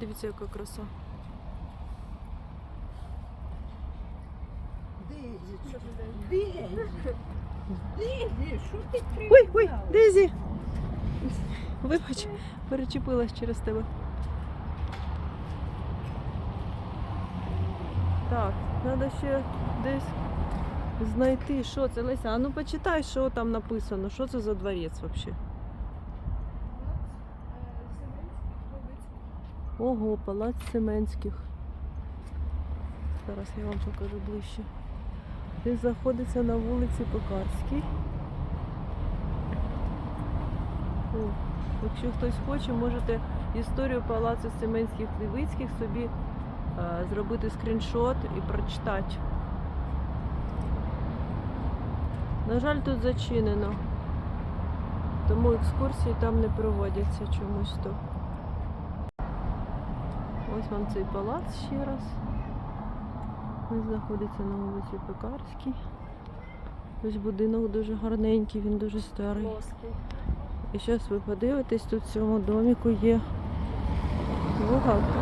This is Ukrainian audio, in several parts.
Дивіться, яка краса. Дезі, Дезі, Дезі, що ти Ой, ой? Дезі! Вибач, перечепилась через тебе. Так, треба ще десь знайти, що це. Леся, а ну почитай, що там написано, що це за дворець взагалі. Ого, палац Семенських. Зараз я вам покажу ближче. Він знаходиться на вулиці Пекарській. О, якщо хтось хоче, можете історію палацу Семенських Лівицьких собі е, зробити скріншот і прочитати. На жаль, тут зачинено. Тому екскурсії там не проводяться чомусь то. Ось вам цей палац ще раз. Він знаходиться на вулиці Пекарській. Ось будинок дуже гарненький, він дуже старий. І зараз ви подивитесь, тут в цьому доміку є бухгалтер.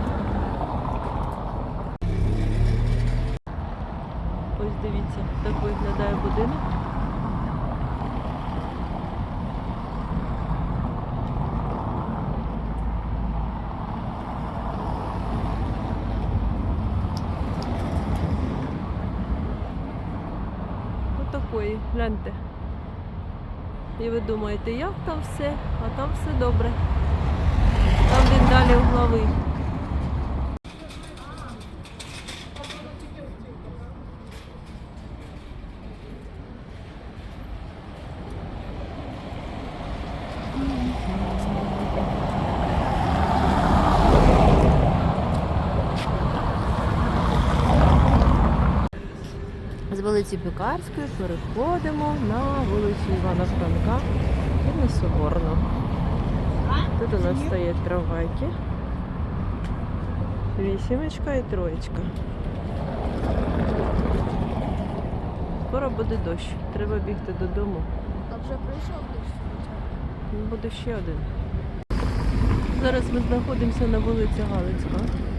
Ось дивіться, так виглядає будинок. Отакої, гляньте. І ви думаєте, як там все? А там все добре. Там він далі угловий. З вулиці Пекарської переходимо на вулицю Івана Франка і на Соборну. Тут у нас стоять трамвайки. Вісімочка і троєчка. Скоро буде дощ. Треба бігти додому. А вже прийшов дощ? Буде ще один. Зараз ми знаходимося на вулиці Галицька.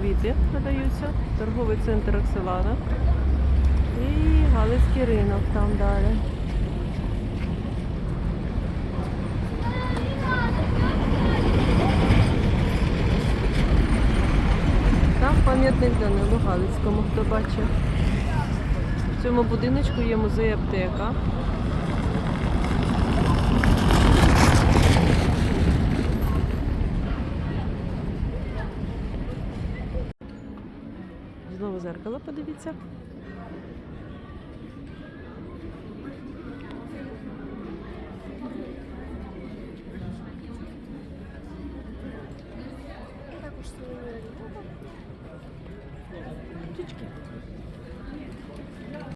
Квіти, продаються, торговий центр Окселана і Галицький ринок там далі. Там пам'ятник Данилу Галицькому, хто бачив. В цьому будиночку є музей аптека. Знову зеркало подивіться. Птички.